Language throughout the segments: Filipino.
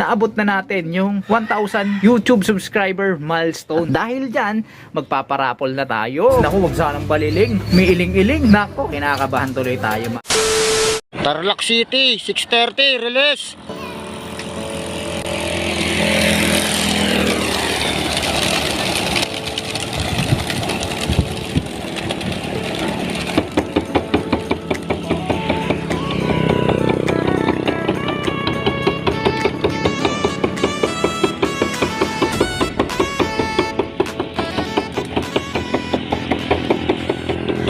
naabot na natin yung 1,000 YouTube subscriber milestone. Dahil dyan, magpaparapol na tayo. Naku, wag sanang baliling. May iling-iling. Naku, kinakabahan tuloy tayo. Tarlac City, 6.30, release.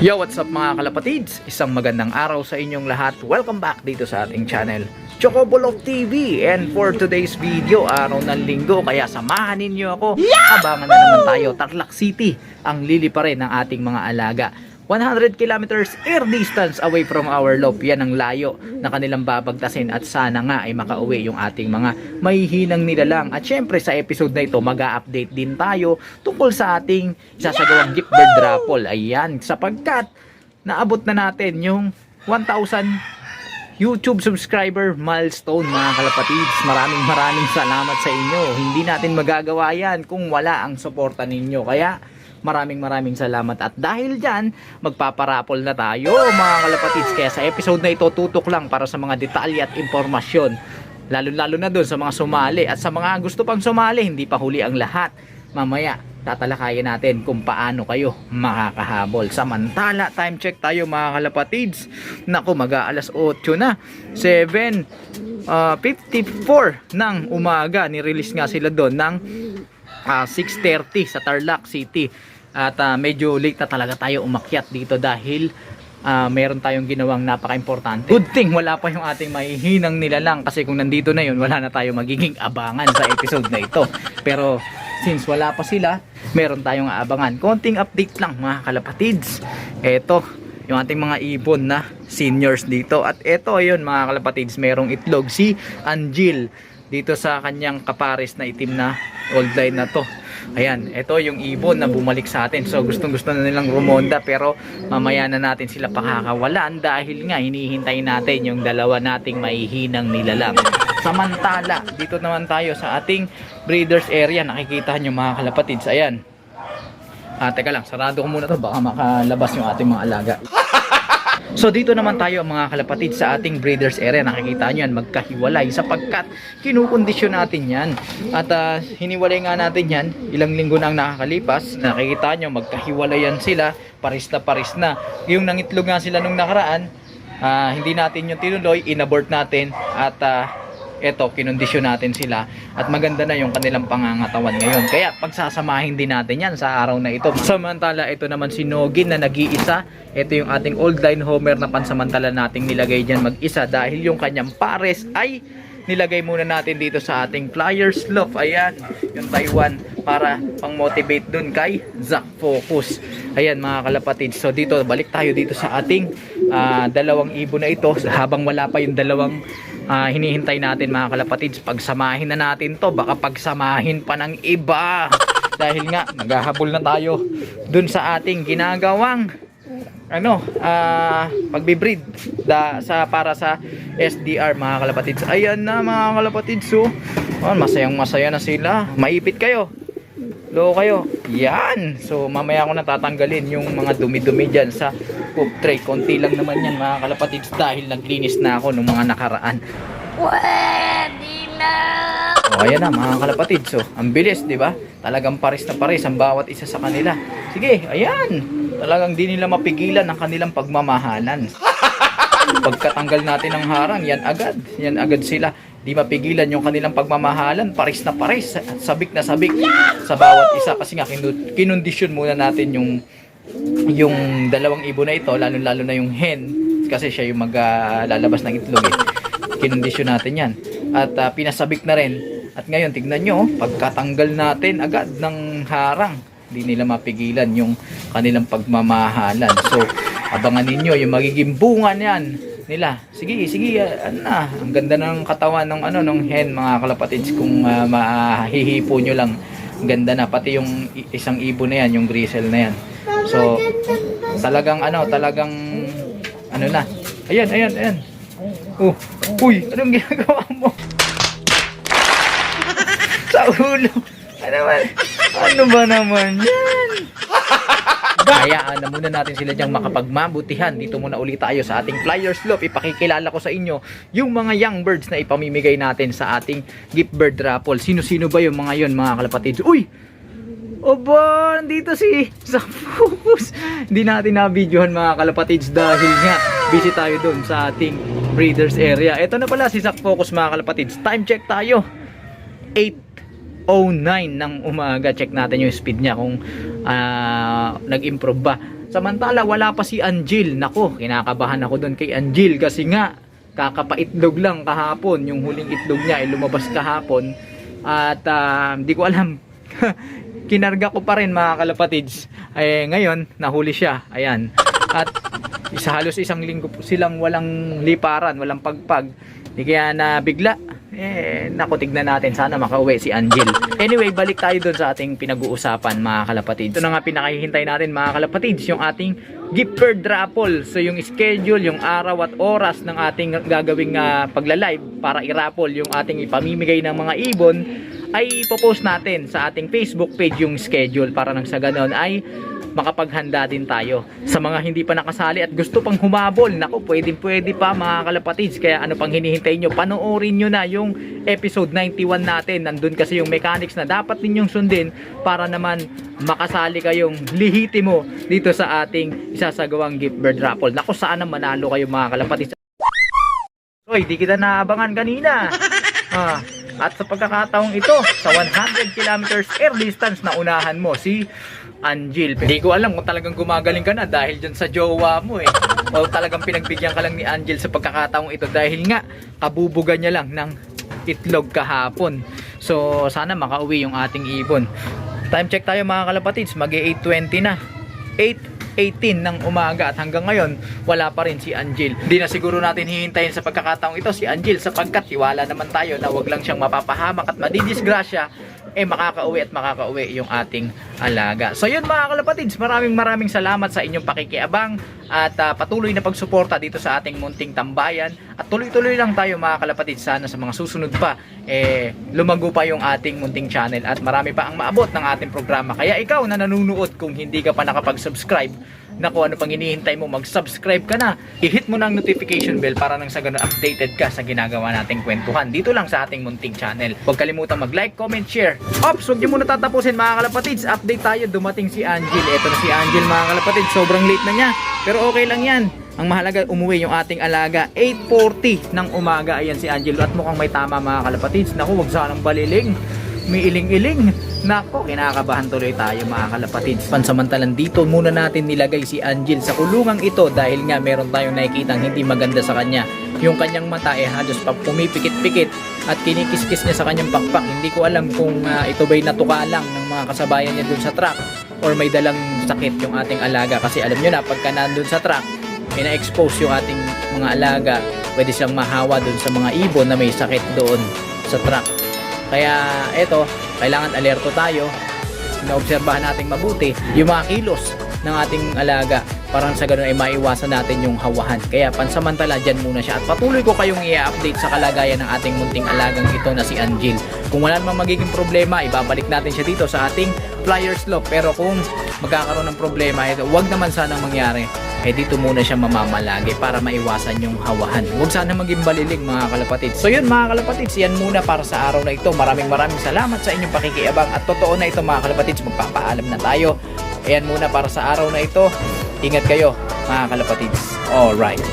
Yo, what's up mga kalapatids? Isang magandang araw sa inyong lahat. Welcome back dito sa ating channel, Chocobolog TV. And for today's video, araw ng linggo, kaya samahan ninyo ako. Abangan na naman tayo, Tarlac City, ang lili pa rin ng ating mga alaga. 100 kilometers air distance away from our loop. Yan ang layo na kanilang babagtasin at sana nga ay makauwi yung ating mga mahihinang nilalang. At syempre sa episode na ito, mag update din tayo tungkol sa ating sasagawang gift bird raffle. Ayan, sapagkat naabot na natin yung 1,000 YouTube subscriber milestone mga kalapatids. Maraming maraming salamat sa inyo. Hindi natin magagawa yan kung wala ang suporta ninyo. Kaya maraming maraming salamat. At dahil dyan, magpaparapol na tayo mga kalapatids. Kaya sa episode na ito, tutok lang para sa mga detalye at impormasyon. Lalo-lalo na doon sa mga sumali. At sa mga gusto pang sumali, hindi pa huli ang lahat. Mamaya, tatalakayin natin kung paano kayo makakahabol. Samantala, time check tayo mga kalapatids. Naku, mag alas 8 na. 7, ah, 54 ng umaga. Nirelease nga sila doon ng ah, 6.30 sa Tarlac City. At ah, medyo late na talaga tayo umakyat dito dahil ah, meron tayong ginawang napaka-importante. Good thing wala pa yung ating mahihinang nilalang kasi kung nandito na yun, wala na tayo magiging abangan sa episode na ito. Pero since wala pa sila, meron tayong aabangan. Konting update lang mga kalapatids. Eto, yung ating mga ibon na seniors dito. At eto ayun mga kalapatids, merong itlog si Angel dito sa kanyang kapares na itim na old line na to. Ayan, ito yung ibon na bumalik sa atin. So gustong gusto na nilang rumonda pero mamaya na natin sila pakakawalan dahil nga hinihintay natin yung dalawa nating maihinang nilalang. Samantala, dito naman tayo sa ating breeders area. Nakikita nyo mga kalapatids. Ayan. Ah, teka lang, sarado ko muna to baka makalabas yung ating mga alaga. So dito naman tayo mga kalapatid sa ating breeders area. Nakikita nyo yan, magkahiwalay sapagkat kinukondisyon natin yan. At ah, hiniwalay nga natin yan, ilang linggo na ang nakakalipas. Nakikita nyo, magkahiwalay yan sila, paris na paris na. Yung nangitlog nga sila nung nakaraan, ah, hindi natin yung tinuloy, inabort natin at ah, eto, kinondisyon natin sila at maganda na yung kanilang pangangatawan ngayon. Kaya pagsasamahin din natin yan sa araw na ito. Samantala, ito naman si Nogin na nag-iisa. Ito yung ating old line homer na pansamantala nating nilagay dyan mag-isa dahil yung kanyang pares ay nilagay muna natin dito sa ating flyers loft. Ayan, yung Taiwan para pang motivate dun kay Zack Focus. Ayan mga kalapatid. So dito, balik tayo dito sa ating ah, dalawang ibon na ito habang wala pa yung dalawang ah, hinihintay natin mga kalapatids pagsamahin na natin to. Baka pagsamahin pa ng iba. Dahil nga maghahabol na tayo dun sa ating ginagawang ano ah pagbibreed da, sa para sa SDR mga kalapatids. Ayan na mga kalapatids so oh, masayang masaya na sila. Maipit kayo. Lo kayo. Yan. So mamaya ko na tatanggalin yung mga dumi-dumi dyan sa cook tray. Konti lang naman yan mga kalapatids dahil naglinis na ako nung mga nakaraan. Pwede na! O ayan na mga kalapatid. So, ang bilis, di ba? Talagang pares na pares ang bawat isa sa kanila. Sige, ayan. Talagang di nila mapigilan ang kanilang pagmamahalan. Pagkatanggal natin ng harang, yan agad. Yan agad sila. Di mapigilan yung kanilang pagmamahalan. Pares na pares. At sabik na sabik sa bawat isa. Kasi nga, kinu- kinondisyon muna natin yung yung dalawang ibon na ito, lalo lalo na yung hen, kasi siya yung maglalabas ng itlog eh. Kinondisyon natin yan. At ah, pinasabik na rin. At ngayon, tignan nyo, oh, pagkatanggal natin agad ng harang, hindi nila mapigilan yung kanilang pagmamahalan. So, abangan ninyo yung magiging bunga niyan nila. Sige, sige, ah, ano na. Ang ganda ng katawan ng ano ng hen mga kalapatids kung uh, mahihipo nyo lang. Ang ganda na pati yung isang ibon na yan, yung grisel na yan. So, talagang ano, talagang ano na. Ayan, ayan, ayan. Oh, uy, anong ginagawa mo? sa ulo. Ano ba? Ano ba naman yan? Hayaan na muna natin sila diyang makapagmabutihan. Dito muna ulit tayo sa ating flyer slope. Ipakikilala ko sa inyo yung mga young birds na ipamimigay natin sa ating gift bird raffle. Sino-sino ba yung mga yon mga kalapatids? Uy! Oba, nandito si Focus. Hindi natin na-videohan mga kalapatids dahil nga busy tayo doon sa ating breeders area. Ito na pala si Zack Focus mga kalapatids. Time check tayo. 8.09 ng umaga. Check natin yung speed niya kung ah, nag-improve ba. Samantala, wala pa si Angel. Nako, kinakabahan ako doon kay Angel kasi nga kakapaitlog lang kahapon. Yung huling itlog niya ay lumabas kahapon. At ah, hindi ko alam kinarga ko pa rin mga kalapatids. Eh, ngayon, nahuli siya. Ayan. At isa halos isang linggo po silang walang liparan, walang pagpag. Di kaya na bigla. Eh, naku, tignan natin. Sana makauwi si Angel. Anyway, balik tayo doon sa ating pinag-uusapan mga kalapatids. Ito na nga pinakihintay natin mga kalapatids, yung ating gift bird raffle. So yung schedule, yung araw at oras ng ating gagawing uh, pagla-live para i-raffle yung ating ipamimigay ng mga ibon ay ipopost natin sa ating Facebook page yung schedule para nang sa ganon ay makapaghanda din tayo. Sa mga hindi pa nakasali at gusto pang humabol, nako pwede pwede pa mga kalapatids. Kaya ano pang hinihintay nyo, panoorin nyo na yung episode 91 natin. Nandun kasi yung mechanics na dapat ninyong sundin para naman makasali kayong lihitimo dito sa ating isasagawang gift bird raffle. Nako sana manalo kayo mga kalapatids. Hoy, di kita naabangan kanina. Ah, at sa pagkakataong ito, sa 100 kilometers air distance na unahan mo si Angel. Hindi ko alam kung talagang gumagaling ka na dahil dyan sa jowa mo eh. O talagang pinagbigyan ka lang ni Angel sa pagkakataong ito dahil nga kabubugan niya lang ng itlog kahapon. So sana makauwi yung ating ibon. Time check tayo mga kalapatids, mag 8.20 na. 8.18 ng umaga at hanggang ngayon wala pa rin si Angel. Hindi na siguro natin hihintayin sa pagkakataong ito si Angel sapagkat tiwala naman tayo na wag lang siyang mapapahamak at madidisgrasya eh makakauwi at makakauwi yung ating alaga. So yun mga kalapatids, maraming maraming salamat sa inyong pakikiabang at ah, patuloy na pagsuporta dito sa ating munting tambayan at tuloy-tuloy lang tayo mga kalapatids sana sa mga susunod pa eh lumago pa yung ating munting channel at marami pa ang maabot ng ating programa. Kaya ikaw na nanonood kung hindi ka pa nakapag-subscribe na kung ano pang hinihintay mo, mag-subscribe ka na. I-hit mo ang notification bell para nang sa ganun updated ka sa ginagawa nating kwentuhan dito lang sa ating munting channel. Huwag kalimutan mag-like, comment, share. Ops, huwag niyo muna tatapusin mga kalapatids. Update tayo, dumating si Angel. Ito na si Angel mga kalapatids. Sobrang late na niya. Pero okay lang yan. Ang mahalaga umuwi yung ating alaga 8.40 ng umaga ayan si Angelo at mukhang may tama mga kalapatids naku wag sanang baliling may iling-iling nako kinakabahan tuloy tayo mga kalapatids pansamantalang dito muna natin nilagay si Angel sa kulungang ito dahil nga meron tayong nakikitang hindi maganda sa kanya. Yung kanyang mata eh halos pa pumipikit-pikit at kinikiskis niya sa kanyang pakpak. Hindi ko alam kung ah, ito ba'y natuka lang ng mga kasabayan niya dun sa truck or may dalang sakit yung ating alaga. Kasi alam nyo na pagka nandun sa truck ina-expose yung ating mga alaga, pwede siyang mahawa doon sa mga ibon na may sakit doon sa truck. Kaya eto, kailangan alerto tayo. Naobserbahan natin mabuti yung mga kilos ng ating alaga parang sa ganun ay maiwasan natin yung hawahan. Kaya pansamantala dyan muna siya at patuloy ko kayong i-update sa kalagayan ng ating munting alagang ito na si Angel. Kung wala namang magiging problema, ibabalik natin siya dito sa ating flyer slope. Pero kung magkakaroon ng problema, ito, wag naman sanang mangyari. Eh dito muna siya mamamalagi para maiwasan yung hawahan. Huwag sana maging baliling mga kalapatids. So yun mga kalapatids, yan muna para sa araw na ito. Maraming maraming salamat sa inyong pakikiabang at totoo na ito mga kalapatids, magpapaalam na tayo. Ayan muna para sa araw na ito. Ingat kayo mga kalapatids. Alright.